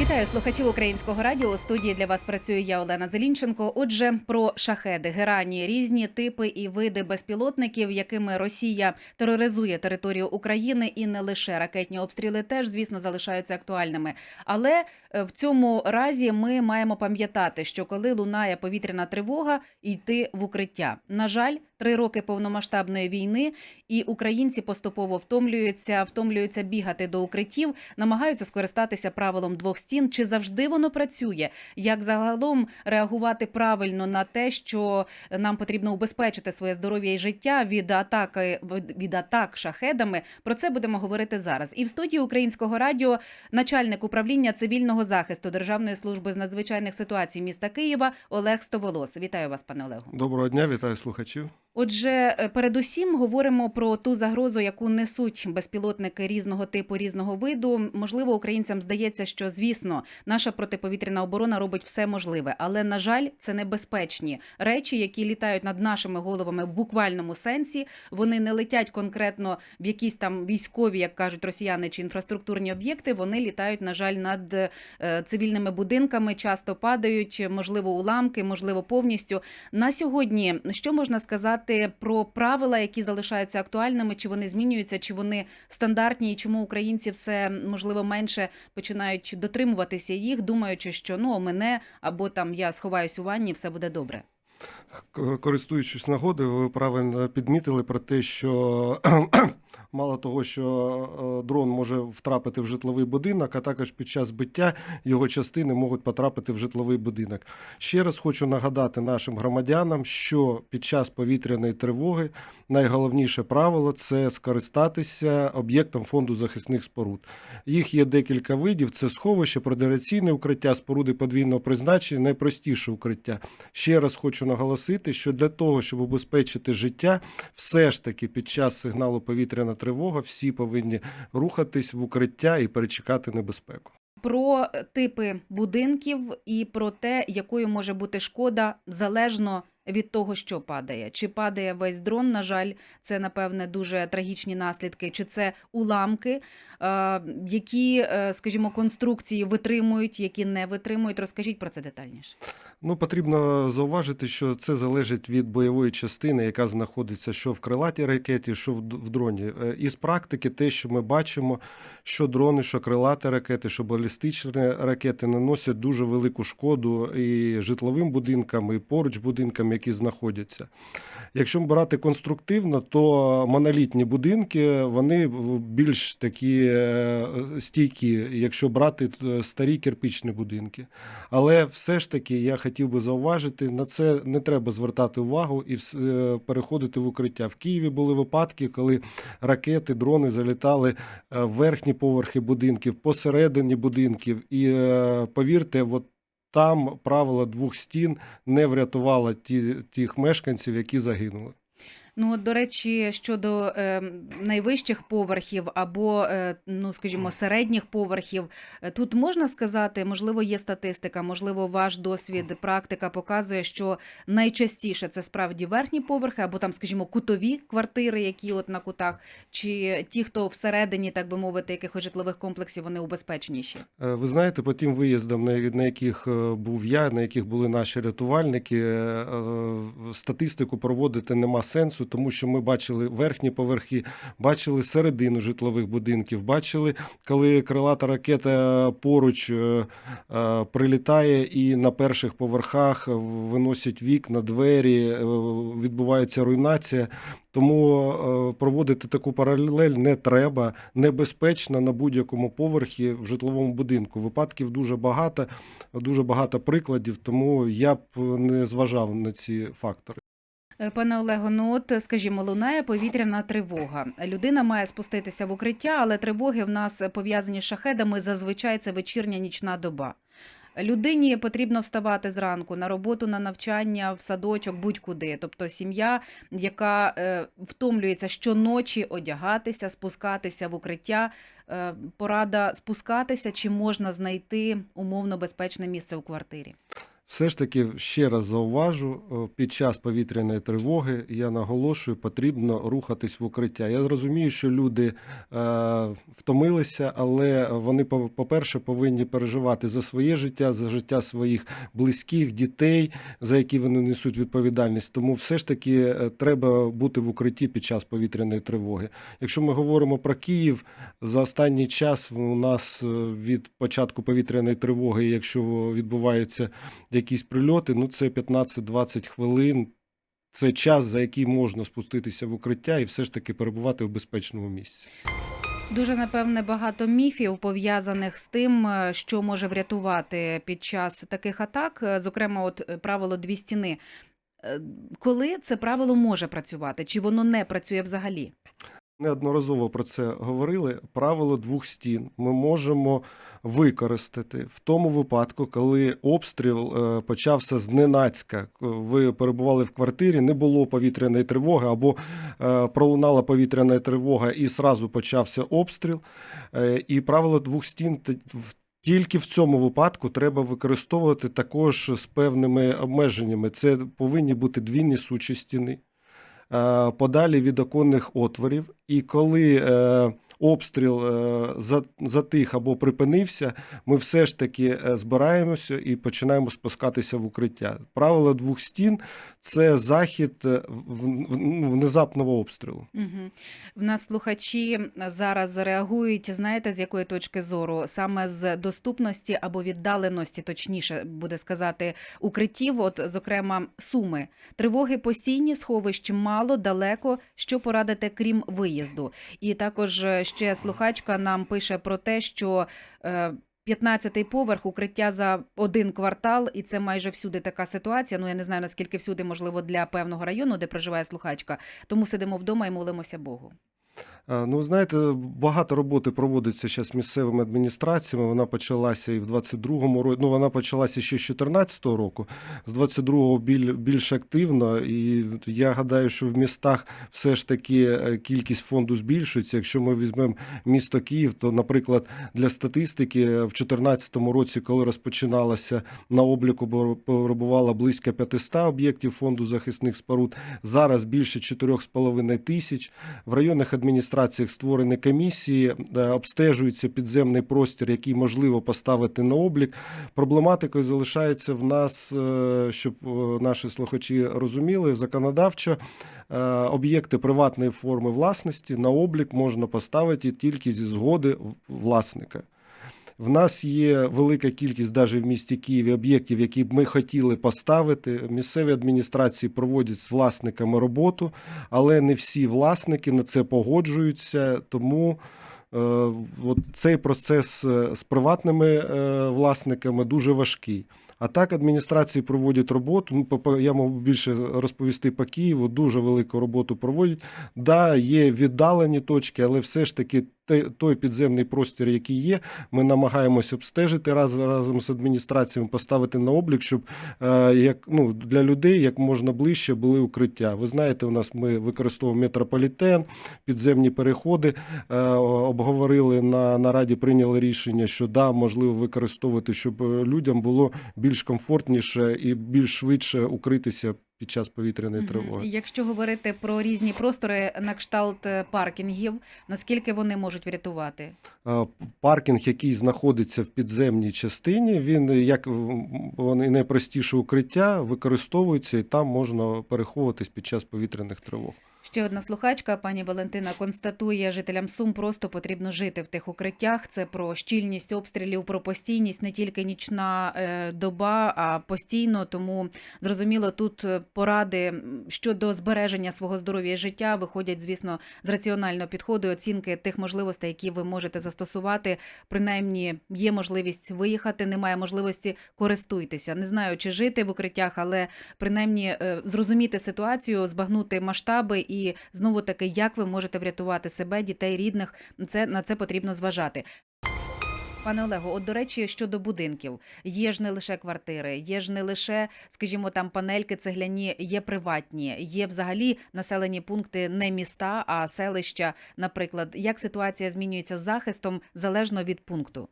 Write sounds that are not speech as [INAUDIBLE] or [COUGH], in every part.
Вітаю слухачів українського радіо. У студії для вас працює я Олена Зелінченко. Отже, про шахеди, герані, різні типи і види безпілотників, якими Росія тероризує територію України, і не лише ракетні обстріли, теж звісно залишаються актуальними. Але е, в цьому разі ми маємо пам'ятати, що коли лунає повітряна тривога, йти в укриття. На жаль, три роки повномасштабної війни, і українці поступово втомлюються, втомлюються бігати до укриттів, намагаються скористатися правилом двох стін. Чи завжди воно працює? Як загалом реагувати правильно на те, що нам потрібно убезпечити своє здоров'я і життя від атаки від атак шахедами? Про це будемо говорити зараз. І в студії українського радіо начальник управління цивільного захисту Державної служби з надзвичайних ситуацій міста Києва Олег Стоволос. Вітаю вас, пане Олегу. Доброго дня, вітаю слухачів. Отже, е, передусім говоримо про ту загрозу, яку несуть безпілотники різного типу, різного виду. Можливо, українцям здається, що звісно наша протиповітряна оборона робить все можливе, але на жаль, це небезпечні речі, які літають над нашими головами в буквальному сенсі. Вони не летять конкретно в якісь там військові, як кажуть росіяни, чи інфраструктурні об'єкти. Вони літають, на жаль, над е, цивільними будинками, часто падають, можливо, уламки, можливо, повністю. На сьогодні що можна сказати про правила, які залишаються актуальними, чи вони змінюються, чи вони стандартні, і чому українці все можливо менше починають дотримуватися їх, думаючи, що ну мене або там я сховаюсь у ванні, все буде добре. Користуючись нагодою, ви правильно підмітили про те, що [CLEARS THROAT] мало того, що е, дрон може втрапити в житловий будинок, а також під час биття його частини можуть потрапити в житловий будинок. Ще раз хочу нагадати нашим громадянам, що під час повітряної тривоги найголовніше правило це скористатися об'єктом фонду захисних споруд. Їх є декілька видів: це сховище, продераційне укриття, споруди подвійного призначення, найпростіше укриття. Ще раз хочу наголосити, що для того, щоб убезпечити життя, все ж таки під час сигналу повітряна тривога всі повинні рухатись в укриття і перечекати небезпеку. Про типи будинків і про те, якою може бути шкода залежно від того, що падає. Чи падає весь дрон? На жаль, це напевне дуже трагічні наслідки, чи це уламки, е, які, е, скажімо, конструкції витримують, які не витримують. Розкажіть про це детальніше. Ну, потрібно зауважити, що це залежить від бойової частини, яка знаходиться що в крилатій ракеті, що в дроні. Е, Із практики, те, що ми бачимо, що дрони, що крилаті ракети, що балістичні ракети наносять дуже велику шкоду і житловим будинкам, і поруч будинкам, які знаходяться. Якщо брати конструктивно, то монолітні будинки вони більш такі е, стійкі, якщо брати е, старі кирпичні будинки. Але все ж таки я хотів би зауважити, на це не треба звертати увагу і е, переходити в укриття. В Києві були випадки, коли ракети, дрони залітали в верхні поверхи будинків, посередині будинків. І повірте, от там правила двох стін не врятувала ті, тих мешканців, які загинули. Ну, от, до речі, щодо е, найвищих поверхів або, е, ну скажімо, середніх поверхів, е, тут можна сказати, можливо, є статистика, можливо, ваш досвід, практика показує, що найчастіше це справді верхні поверхи, або там, скажімо, кутові квартири, які от на кутах, чи ті, хто всередині, так би мовити, якихось житлових комплексів, вони убезпечніші. Е, Ви знаєте, по тим виїздам, на, на яких е, був я, на яких були наші рятувальники, статистику проводити нема сенсу, тому що ми бачили верхні поверхи, бачили середину житлових будинків, бачили, коли крилата ракета поруч е, е, прилітає і на перших поверхах виносять вікна, двері, е, відбувається руйнація. Тому проводити таку паралель не треба. Небезпечно на будь-якому поверхі в житловому будинку. Випадків дуже багато, дуже багато прикладів, тому я б не зважав на ці фактори. Е, Пане Олего, ну от скажімо, лунає повітряна тривога. Людина має спуститися в укриття, але тривоги в нас пов'язані з шахедами. Зазвичай це вечірня нічна доба. Людині потрібно вставати зранку на роботу, на навчання, в садочок, будь-куди. Тобто сім'я, яка е, втомлюється щоночі одягатися, спускатися в укриття. Е, порада спускатися, чи можна знайти умовно безпечне місце у квартирі? Все ж таки, ще раз зауважу, е, під час повітряної тривоги я наголошую, потрібно рухатись в укриття. Я розумію, що люди е, втомилися, але вони, по- по-перше, повинні переживати за своє життя, за життя своїх близьких, дітей, за які вони несуть відповідальність. Тому все ж таки е, треба бути в укритті під час повітряної тривоги. Якщо ми говоримо про Київ, за останній час у нас е, від початку повітряної тривоги, якщо відбуваються якісь прильоти, ну це 15-20 хвилин. Це час, за який можна спуститися в укриття і все ж таки перебувати в безпечному місці. Дуже напевне багато міфів пов'язаних з тим, е, що може врятувати під час таких атак. Е, Зокрема, от е, правило дві стіни. Коли це правило може працювати, чи воно не працює взагалі? Неодноразово про це говорили. Правило двох стін ми можемо використати в тому випадку, коли обстріл е, почався зненацька. Ви перебували в квартирі, не було повітряної тривоги, або е, пролунала повітряна тривога і зразу почався обстріл. Е, І правило двох стін тільки в цьому випадку треба використовувати також з певними обмеженнями. Це повинні бути дві несучі стіни подалі від оконних отворів. І коли е, обстріл е, за- затих або припинився, ми все ж таки е, збираємося і починаємо спускатися в укриття. Правило двох стін це захід е, ну, внезапного обстрілу. Угу. В нас слухачі зараз реагують, знаєте, з якої точки зору? Саме з доступності або віддаленості, точніше буде сказати, укриттів, от, зокрема, суми. Тривоги постійні, сховищ мало, далеко. Що порадите, крім виїзду? І також ще слухачка нам пише про те, що. Е, 15-й поверх укриття за один квартал, і це майже всюди така ситуація. Ну я не знаю наскільки всюди, можливо, для певного району, де проживає слухачка. Тому сидимо вдома і молимося Богу. Е, Ну, знаєте, багато роботи проводиться зараз місцевими адміністраціями. Вона почалася і в 22-му році. Ну, вона почалася ще з 14-го року. З 22-го біль, більш активно. І я гадаю, що в містах все ж таки е, кількість фонду збільшується. Якщо ми візьмемо місто Київ, то, наприклад, для статистики в 2014 році, коли розпочиналася на обліку, перебувало близько 500 об'єктів фонду захисних споруд. Зараз більше 4,5 тисяч. В районних адміністраціях створені комісії, е, обстежується підземний простір, який можливо поставити на облік. Проблематикою залишається в нас, е, щоб е, наші слухачі розуміли, законодавчо об'єкти приватної форми власності на облік можна поставити тільки зі згоди власника. В нас є велика кількість, навіть в місті Києві, об'єктів, які б ми хотіли поставити. Місцеві адміністрації проводять з власниками роботу, але не всі власники на це погоджуються. Тому е, от цей процес е, з приватними е, власниками дуже важкий. А так адміністрації проводять роботу. Ну, я можу більше розповісти по Києву. Дуже велику роботу проводять. Да, є віддалені точки, але все ж таки той підземний простір, який є, ми намагаємося обстежити раз, разом з адміністраціями, поставити на облік, щоб е, як ну для людей як можна ближче були укриття. Ви знаєте, у нас ми використовуємо метрополітен, підземні переходи. Е, обговорили на нараді, прийняли рішення, що да, можливо використовувати, щоб е, людям було більш комфортніше і більш швидше укритися під час повітряної тривоги. Якщо говорити про різні простори на кшталт е, паркінгів, наскільки вони можуть врятувати? Е, Паркінг, який знаходиться в підземній частині, він як м, вони найпростіше укриття використовується, і там можна переховуватись під час повітряних тривог. Ще одна слухачка, пані Валентина, констатує, жителям Сум просто потрібно жити в тих укриттях. Це про щільність обстрілів, про постійність, не тільки нічна е, доба, а постійно. Тому зрозуміло, тут е, поради щодо збереження свого здоров'я і життя виходять, звісно, з раціонального підходу і оцінки тих можливостей, які ви можете застосувати. Принаймні є можливість виїхати, немає можливості користуйтеся. Не знаю, чи жити в укриттях, але принаймні е, зрозуміти ситуацію, збагнути масштаби і знову таки, як ви можете врятувати себе, дітей, рідних. Це на це потрібно зважати. Пане Олегу, от до речі, щодо будинків, є ж не лише квартири, є ж не лише, скажімо, там панельки цегляні, є приватні, є взагалі населені пункти не міста, а селища. Наприклад, як ситуація змінюється з захистом залежно від пункту?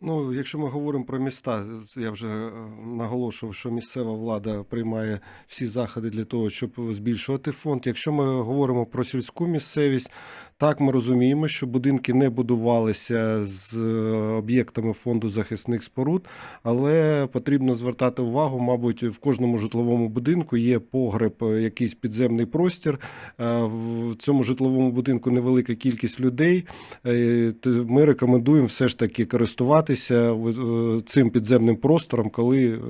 Ну, якщо ми говоримо про міста, я вже е, наголошував, що місцева влада приймає всі заходи для того, щоб збільшувати фонд. Якщо ми говоримо про сільську місцевість, так ми розуміємо, що будинки не будувалися з е, об'єктами фонду захисних споруд, але потрібно звертати увагу, мабуть, в кожному житловому будинку є погреб, е, якийсь підземний простір. Е, В цьому житловому будинку невелика кількість людей. Ми рекомендуємо все ж таки користуватися цим підземним простором, коли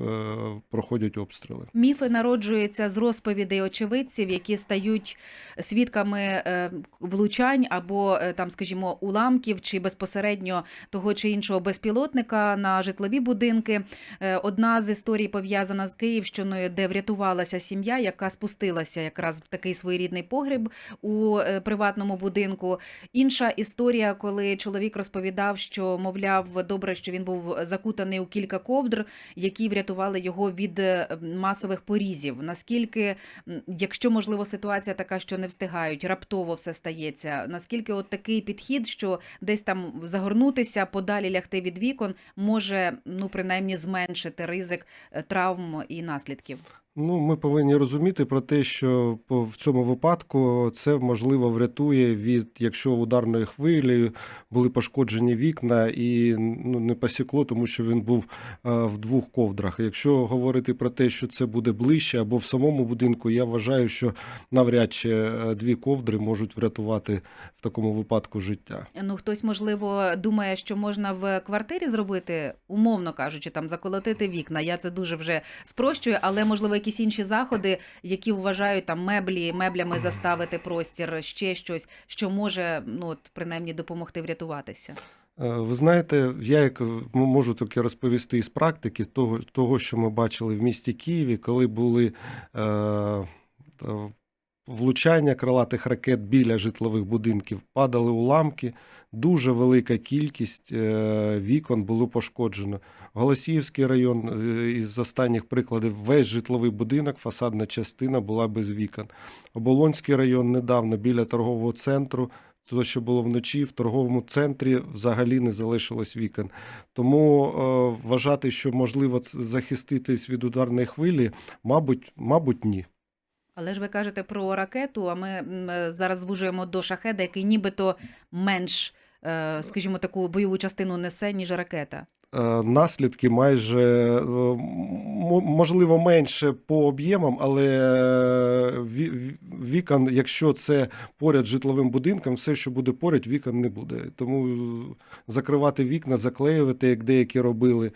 проходять обстріли. Міфи народжуються з розповідей очевидців, які стають свідками е, влучань або е, там, скажімо, уламків чи безпосередньо того чи іншого безпілотника на житлові будинки. Е, Одна з історій пов'язана з Київщиною, де врятувалася сім'я, яка спустилася якраз в такий своєрідний погріб у е, приватному будинку. Інша історія, коли чоловік розповідав, що мовляв, добре, що він був закутаний у кілька ковдр, які врятували його від масових порізів. Наскільки, якщо можливо ситуація така, що не встигають, раптово все стається. Наскільки от такий підхід, що десь там загорнутися, подалі лягти від вікон, може ну принаймні зменшити ризик е, травм і наслідків. Ну, ми повинні розуміти про те, що в цьому випадку це можливо врятує від, якщо ударною хвилею були пошкоджені вікна і ну, не посікло, тому що він був е, в двох ковдрах. Якщо говорити про те, що це буде ближче або в самому будинку, я вважаю, що навряд чи е, дві ковдри можуть врятувати в такому випадку життя. Ну, хтось, можливо, думає, що можна в квартирі зробити, умовно кажучи, там заколотити вікна. Я це дуже вже спрощую, але можливо якісь інші заходи, які вважають там меблі, меблями заставити простір, ще щось, що може ну от принаймні допомогти врятуватися. Е, Ви знаєте, я як можу таке розповісти із практики того, того, що ми бачили в місті Києві, коли були е, влучання крилатих ракет біля житлових будинків, падали уламки, дуже велика кількість е, вікон було пошкоджено. Голосіївський район е, із останніх прикладів, весь житловий будинок, фасадна частина була без вікон. Оболонський район недавно біля торгового центру то, що було вночі, в торговому центрі взагалі не залишилось вікон. Тому е, вважати, що можливо захиститись від ударної хвилі, мабуть, мабуть, ні. Але ж ви кажете про ракету, а ми е, зараз звужуємо до шахеда, який нібито менш, е, скажімо, таку бойову частину несе, ніж ракета. Е, Наслідки майже можливо менше по об'ємам, але ві- ві- вікон, якщо це поряд з житловим будинком, все, що буде поряд, вікон не буде. Тому закривати вікна, заклеювати, як деякі робили,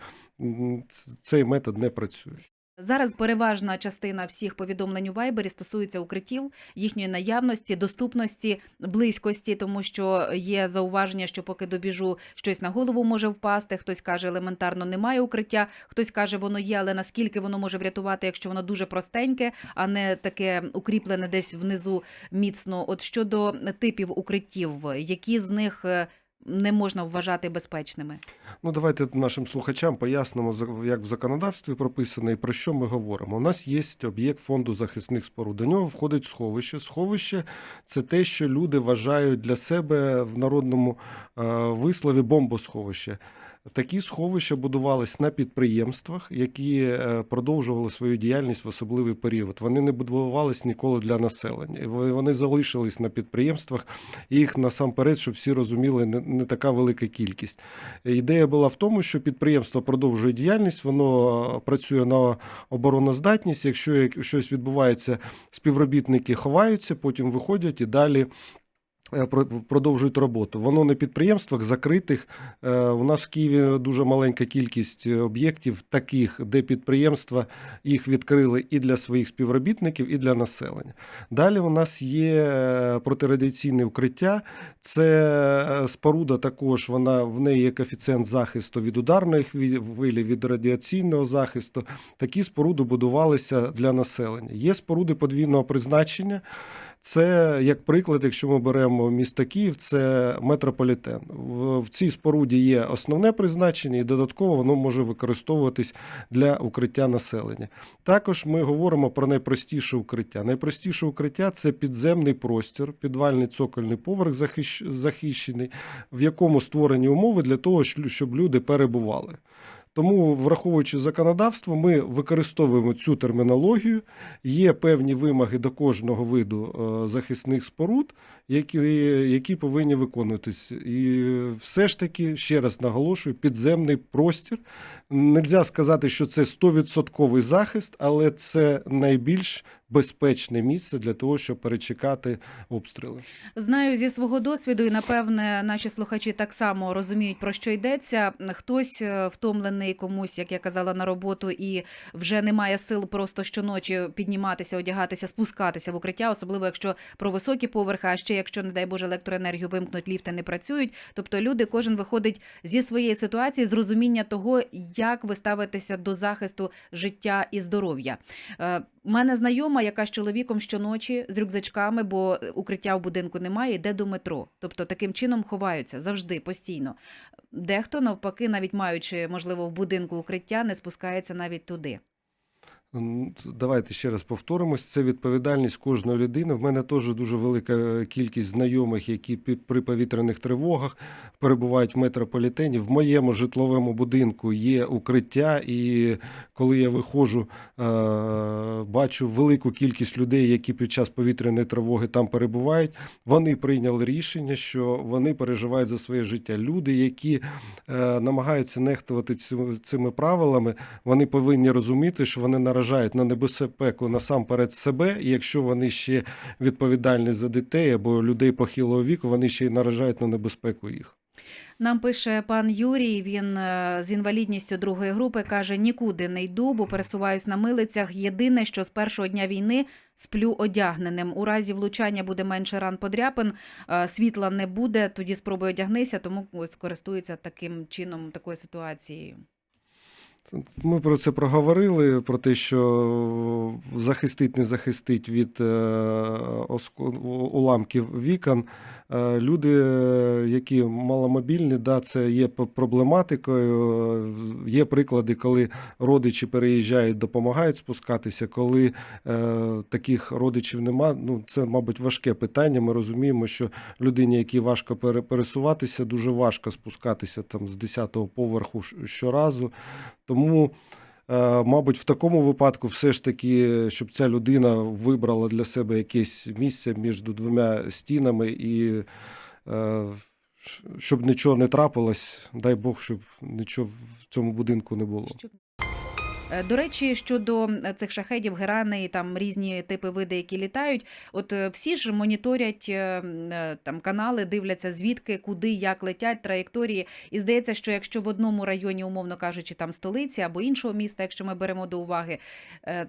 цей метод не працює. Зараз переважна частина всіх повідомлень у Вайбері стосується укриттів, їхньої наявності, доступності, близькості, тому що є зауваження, що поки добіжу, щось на голову може впасти. Хтось каже, елементарно немає укриття. Хтось каже, воно є, але наскільки воно може врятувати, якщо воно дуже простеньке, а не таке укріплене десь внизу міцно. От щодо типів укриттів, які з них е, не можна вважати безпечними? Ну, давайте нашим слухачам пояснимо, як в законодавстві прописано і про що ми говоримо. У нас є об'єкт фонду захисних споруд. До нього входить сховище. Сховище це те, що люди вважають для себе в народному е, вислові бомбосховище. Такі сховища будувались на підприємствах, які е, продовжували свою діяльність в особливий період. Вони не будувались ніколи для населення. Вони- залишились на підприємствах. Їх насамперед, щоб всі розуміли, не, така велика кількість. Ідея була в тому, що підприємство продовжує діяльність, воно е, працює на обороноздатність. Якщо щось відбувається, співробітники ховаються, потім виходять і далі. Е, Продовжують роботу. Воно на підприємствах закритих. Е, У нас в Києві дуже маленька кількість е, об'єктів, таких, де підприємства їх відкрили і для своїх співробітників, і для населення. Далі у нас є протирадіаційне укриття. Це споруда також, вона в неї є коефіцієнт захисту від ударної хвилі, від радіаційного захисту. Такі споруди будувалися для населення. Є споруди подвійного призначення. Це як приклад, якщо ми беремо місто Київ, це метрополітен. В, в цій споруді є основне призначення, і додатково воно може використовуватись для укриття населення. Також ми говоримо про найпростіше укриття. Найпростіше укриття це підземний простір, підвальний цокольний поверх захищ- захищений, в якому створені умови для того, щоб люди перебували. Тому, враховуючи законодавство, ми використовуємо цю термінологію. Є певні вимоги до кожного виду е, захисних споруд, які, які повинні виконуватись. І все ж таки, ще раз наголошую, підземний простір. Нельзя сказати, що це 100% захист, але це найбільш безпечне місце для того, щоб перечекати обстріли. Знаю зі свого досвіду, і напевне наші слухачі так само розуміють про що йдеться. Хтось е, втомлений комусь, як я казала, на роботу, і вже немає сил просто щоночі підніматися, одягатися, спускатися в укриття, особливо якщо про високі поверхи, а ще якщо, не дай Боже, електроенергію вимкнуть, ліфти не працюють. Тобто люди, кожен виходить зі своєї ситуації з розуміння того, як ви ставитеся до захисту життя і здоров'я. Мене знайома, яка з чоловіком щоночі з рюкзачками, бо укриття в будинку немає, йде до метро. Тобто таким чином ховаються завжди, постійно. Дехто, навпаки, навіть маючи, можливо, в будинку укриття, не спускається навіть туди. Давайте ще раз повторимось. Це відповідальність кожної людини. В мене теж дуже велика кількість знайомих, які при повітряних тривогах перебувають в метрополітені. В моєму житловому будинку є укриття, і коли я виходжу, е, бачу велику кількість людей, які під час повітряної тривоги там перебувають. Вони прийняли рішення, що вони переживають за своє життя. Люди, які е, намагаються нехтувати цими, правилами, вони повинні розуміти, що вони наражають на небезпеку насамперед себе, і якщо вони ще відповідальні за дітей або людей похилого віку, вони ще й наражають на небезпеку їх. Нам пише пан Юрій. Він е, з інвалідністю другої групи каже: нікуди не йду, бо пересуваюсь на милицях. Єдине, що з першого дня війни сплю одягненим. У разі влучання буде менше ран подряпин, е, світла не буде. Тоді спробуй одягнися, тому ось користується таким чином, такою ситуацією. Ми про це проговорили, про те, що захистить, не захистить від е, уламків вікон. Е, Люди, які маломобільні, да, це є проблематикою. Є приклади, коли родичі переїжджають, допомагають спускатися. Коли е, таких родичів нема, ну це, мабуть, важке питання. Ми розуміємо, що людині, якій важко пересуватися, дуже важко спускатися там з 10-го поверху щоразу. Тому, е, мабуть, в такому випадку все ж таки, щоб ця людина вибрала для себе якесь місце між двома стінами і е, щоб нічого не трапилось, дай Бог, щоб нічого в цьому будинку не було. Е, До речі, щодо е, цих шахедів, герани там різні типи види, які літають, от е, всі ж моніторять там канали, дивляться звідки, куди, як летять траєкторії. І здається, що якщо в одному районі, умовно кажучи, там столиці або іншого міста, якщо ми беремо до уваги,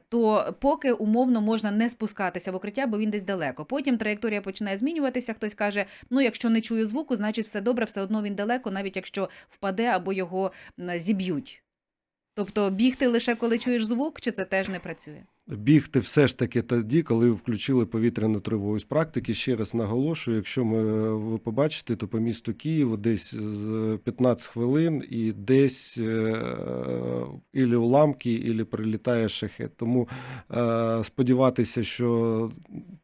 то поки умовно можна не спускатися в укриття, бо він десь далеко. Потім траєкторія починає змінюватися. Хтось каже: ну якщо не чую звуку, значить все добре, все одно він далеко, навіть якщо впаде або його зіб'ють. Тобто бігти лише коли чуєш звук, чи це теж не працює? Бігти все ж таки тоді, коли включили повітряну тривогу. З практики ще раз наголошую, якщо ми ви побачите, то по місту Києву десь з 15 хвилин і десь е, ілі уламки, ілі прилітає шахет. Тому е, сподіватися, що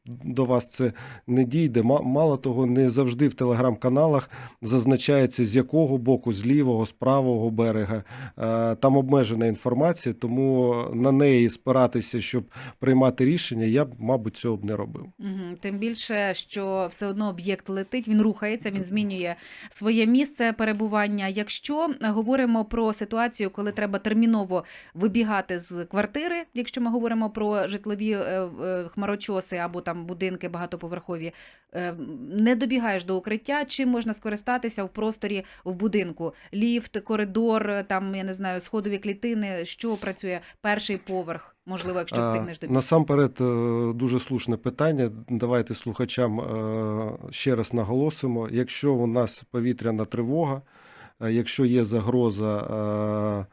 до вас це не дійде. Мало того, не завжди в телеграм-каналах зазначається з якого боку, з лівого, з правого берега. Е, Там обмежена інформація, тому на неї спиратися, щоб приймати рішення, я б, мабуть, цього б не робив. Тим більше, що все одно об'єкт летить, він рухається, він змінює своє місце перебування. Якщо говоримо про ситуацію, коли треба терміново вибігати з квартири, якщо ми говоримо про житлові е, е, хмарочоси або там будинки багатоповерхові, не добігаєш до укриття, чим можна скористатися в просторі в будинку? Ліфт, коридор, там я не знаю, сходові клітини, що працює перший поверх, можливо, якщо встигнеш добігти. Насамперед, е, дуже слушне питання. Давайте слухачам е, ще раз наголосимо. Якщо у нас повітряна тривога, е, якщо є загроза е,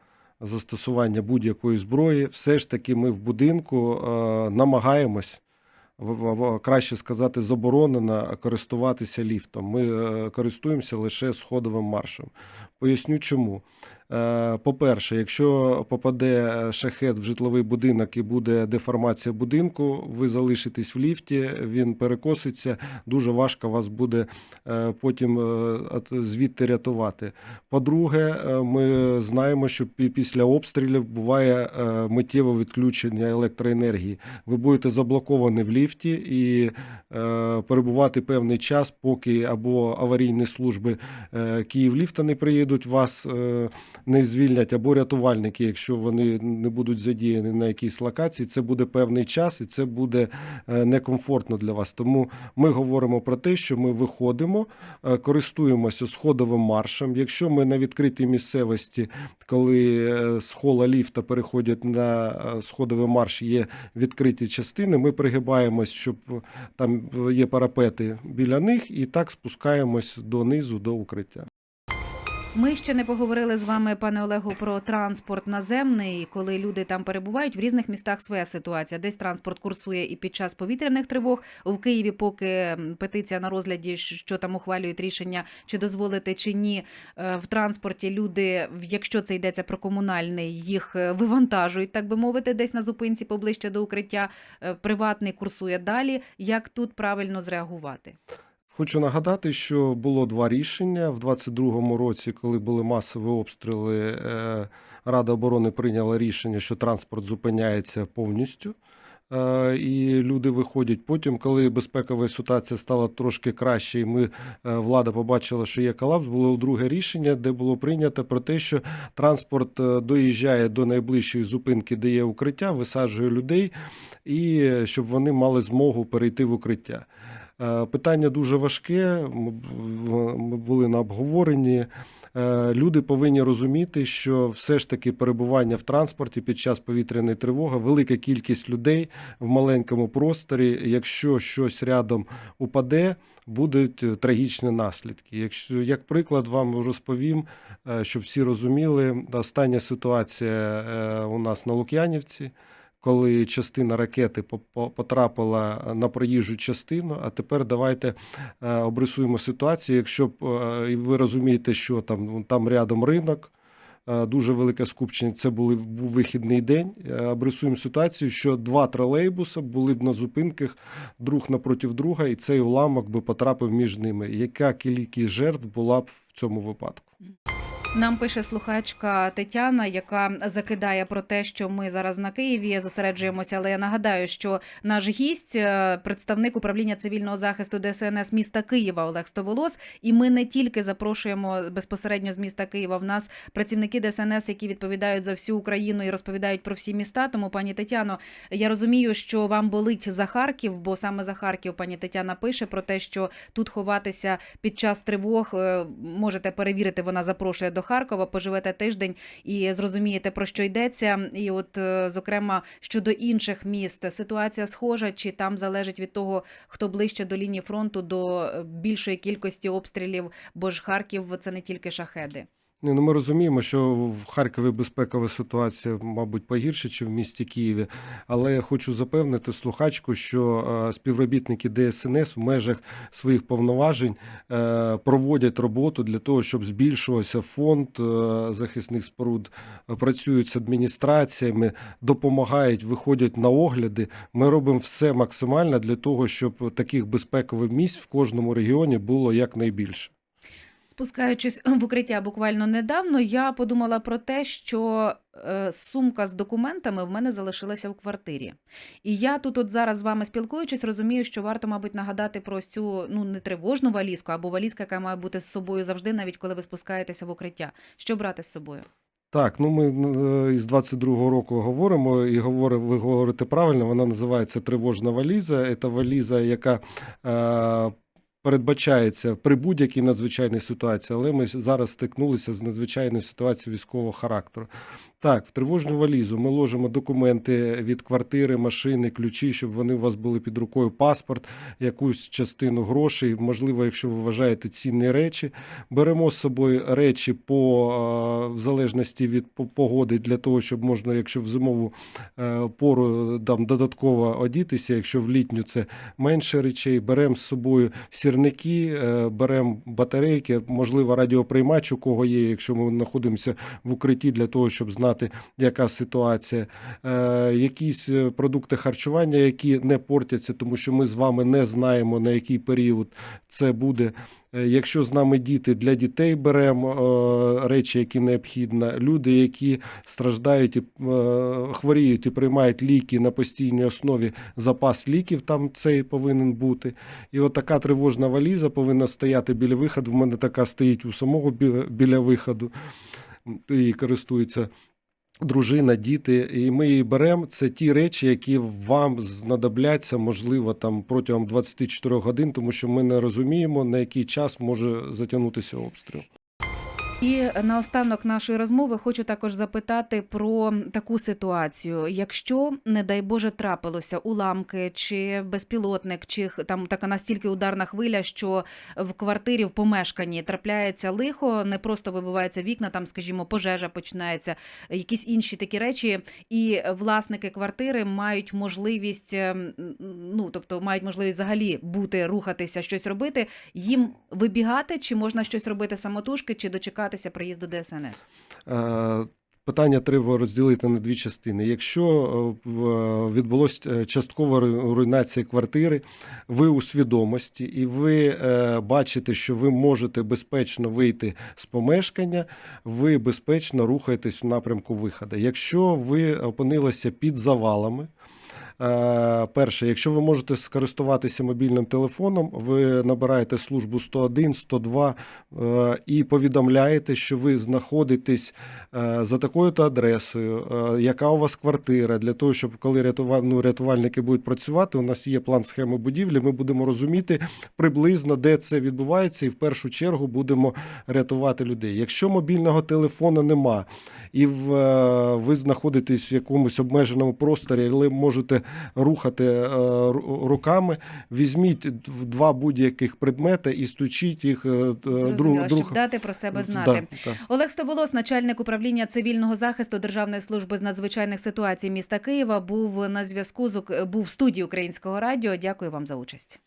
застосування будь-якої зброї, все ж таки ми в будинку е, намагаємось краще сказати, заборонено користуватися ліфтом. Ми е, користуємося лише сходовим маршем. Поясню чому. Е, По-перше, якщо попаде е, шахет в житловий будинок і буде деформація будинку, ви залишитесь в ліфті, він перекоситься, дуже важко вас буде е, потім звідти рятувати. По-друге, ми знаємо, що після обстрілів буває миттєве відключення електроенергії. Ви будете заблоковані в ліфті і перебувати певний час, поки або аварійні служби Київліфта не приїдуть, вас не звільнять, або рятувальники, якщо вони не будуть задіяні на якійсь локації, це буде певний час і це буде е, некомфортно для вас. Тому ми говоримо про те, що ми виходимо, е, користуємося сходовим маршем. Якщо ми на відкритій місцевості, коли е, з хола ліфта переходять на сходовий марш, є відкриті частини, ми пригибаємось, щоб там є парапети біля них, і так спускаємось донизу до укриття. Ми ще не поговорили з вами, пане Олегу, про транспорт наземний, коли люди там перебувають. В різних містах своя ситуація. Десь транспорт курсує і під час повітряних тривог. В Києві, поки петиція на розгляді, що там ухвалюють рішення, чи дозволити чи ні е, в транспорті. Люди, якщо це йдеться про комунальний, їх е, вивантажують, так би мовити, десь на зупинці поближче до укриття. Е, Приватний курсує далі. Як тут правильно зреагувати? Хочу нагадати, що було два рішення в 22-му році, коли були масові обстріли. е, Рада оборони прийняла рішення, що транспорт зупиняється повністю. е, І люди виходять. Потім, коли безпекова ситуація стала трошки краще, і ми е, влада побачила, що є колапс, було друге рішення, де було прийнято про те, що транспорт доїжджає до найближчої зупинки, де є укриття, висаджує людей, і щоб вони мали змогу перейти в укриття. Е, Питання дуже важке. Ми були на обговоренні. Е, Люди повинні розуміти, що все ж таки перебування в транспорті під час повітряної тривоги, велика кількість людей в маленькому просторі. Якщо щось рядом упаде, будуть е, трагічні наслідки. Якщо як приклад вам розповім, щоб всі розуміли, остання ситуація у нас на Лук'янівці коли частина ракети по- по- потрапила на проїжджу частину. А тепер давайте е, обрисуємо ситуацію. Якщо б е, ви розумієте, що там, ну, там рядом ринок. е, Дуже велике скупчення. Це були був вихідний день. Обрисуємо ситуацію, що два тролейбуси були б на зупинках друг напроти друга, і цей уламок би потрапив між ними. Яка кількість жертв була б в цьому випадку? Нам пише слухачка Тетяна, яка закидає про те, що ми зараз на Києві зосереджуємося. Але я нагадаю, що наш гість, е, представник управління цивільного захисту ДСНС міста Києва Олег Стоволос. І ми не тільки запрошуємо безпосередньо з міста Києва. В нас працівники ДСНС, які відповідають за всю Україну і розповідають про всі міста. Тому, пані Тетяно, я розумію, що вам болить за Харків, бо саме за Харків пані Тетяна пише про те, що тут ховатися під час тривог е, можете перевірити. Вона запрошує до Харкова, поживете тиждень і зрозумієте про що йдеться. І, от, е, зокрема, щодо інших міст, ситуація схожа, чи там залежить від того, хто ближче до лінії фронту, до е, більшої кількості обстрілів, бо ж Харків це не тільки шахеди. Ні, ну ми розуміємо, що в Харкові безпекова ситуація, мабуть, погірше, ніж в місті Києві. Але я хочу запевнити слухачку, що е, співробітники ДСНС в межах своїх повноважень е, проводять роботу для того, щоб збільшувався фонд е, захисних споруд, працюють з адміністраціями, допомагають, виходять на огляди. Ми робимо все максимально для того, щоб таких безпекових місць в кожному регіоні було якнайбільше. Спускаючись в укриття буквально недавно, я подумала про те, що е, сумка з документами в мене залишилася в квартирі. І я тут, от зараз з вами спілкуючись, розумію, що варто, мабуть, нагадати про цю ну не тривожну валізку, або валізка, яка має бути з собою завжди, навіть коли ви спускаєтеся в укриття. Що брати з собою? Так, ну ми е, із 22-го року говоримо і говоримо, ви говорите правильно, вона називається тривожна валіза. Це валіза, яка е, передбачається при будь-якій надзвичайній ситуації, але ми зараз стикнулися з надзвичайною ситуацією військового характеру. Так, в тривожну валізу ми ложимо документи від квартири, машини, ключі, щоб вони у вас були під рукою, паспорт, якусь частину грошей, можливо, якщо ви вважаєте цінні речі. Беремо з собою речі по е, в залежності від погоди для того, щоб можна, якщо в зимову е, пору там додатково одітися, якщо в літню це менше речей. Беремо з собою сірники, е, беремо батарейки, можливо, радіоприймач, у кого є, якщо ми знаходимося в укритті для того, щоб знати, яка ситуація. Е, Якісь е, продукти харчування, які не портяться, тому що ми з вами не знаємо, на який період це буде. Е, Якщо з нами діти для дітей беремо речі, які необхідні, люди, які страждають і хворіють і приймають ліки на постійній основі, запас ліків там цей повинен бути. І от така тривожна валіза повинна стояти біля виходу. В мене така стоїть у самого біля виходу. І користується дружина, діти, і ми її беремо. Це ті речі, які вам знадобляться, можливо, там протягом 24 годин, тому що ми не розуміємо, на який час може затягнутися обстріл. І наостанок нашої розмови хочу також запитати про таку ситуацію. Якщо, не дай Боже, трапилося уламки чи безпілотник, чи там така настільки ударна хвиля, що в квартирі, в помешканні трапляється лихо, не просто вибиваються вікна, там, скажімо, пожежа починається, якісь інші такі речі, і власники квартири мають можливість, ем, ну тобто мають можливість взагалі бути, рухатися, щось робити. Їм вибігати, чи можна щось робити самотужки, чи дочекатися приїзду ДСНС? Е, Питання треба розділити на дві частини. Якщо е, відбулося часткова руйнація квартири, ви у свідомості і ви е, бачите, що ви можете безпечно вийти з помешкання, ви безпечно рухаєтесь в напрямку виходу. Якщо ви опинилися під завалами, Е, Перше, якщо ви можете скористуватися мобільним телефоном, ви набираєте службу 101, 102 е, і повідомляєте, що ви знаходитесь е, за такою-то адресою, е, яка у вас квартира, для того, щоб коли рятува- ну, рятувальники будуть працювати, у нас є план схеми будівлі, ми будемо розуміти приблизно, де це відбувається, і в першу чергу будемо рятувати людей. Якщо мобільного телефону нема, і в, е, ви знаходитесь в якомусь обмеженому просторі, але можете рухати е, руками, візьміть два будь-яких предмети і стучіть їх е, е, друг, щоб дати про себе знати. да. Олег Стоболос, начальник управління цивільного захисту Державної служби з надзвичайних ситуацій міста Києва, був на зв'язку з був в студії Українського радіо. Дякую вам за участь.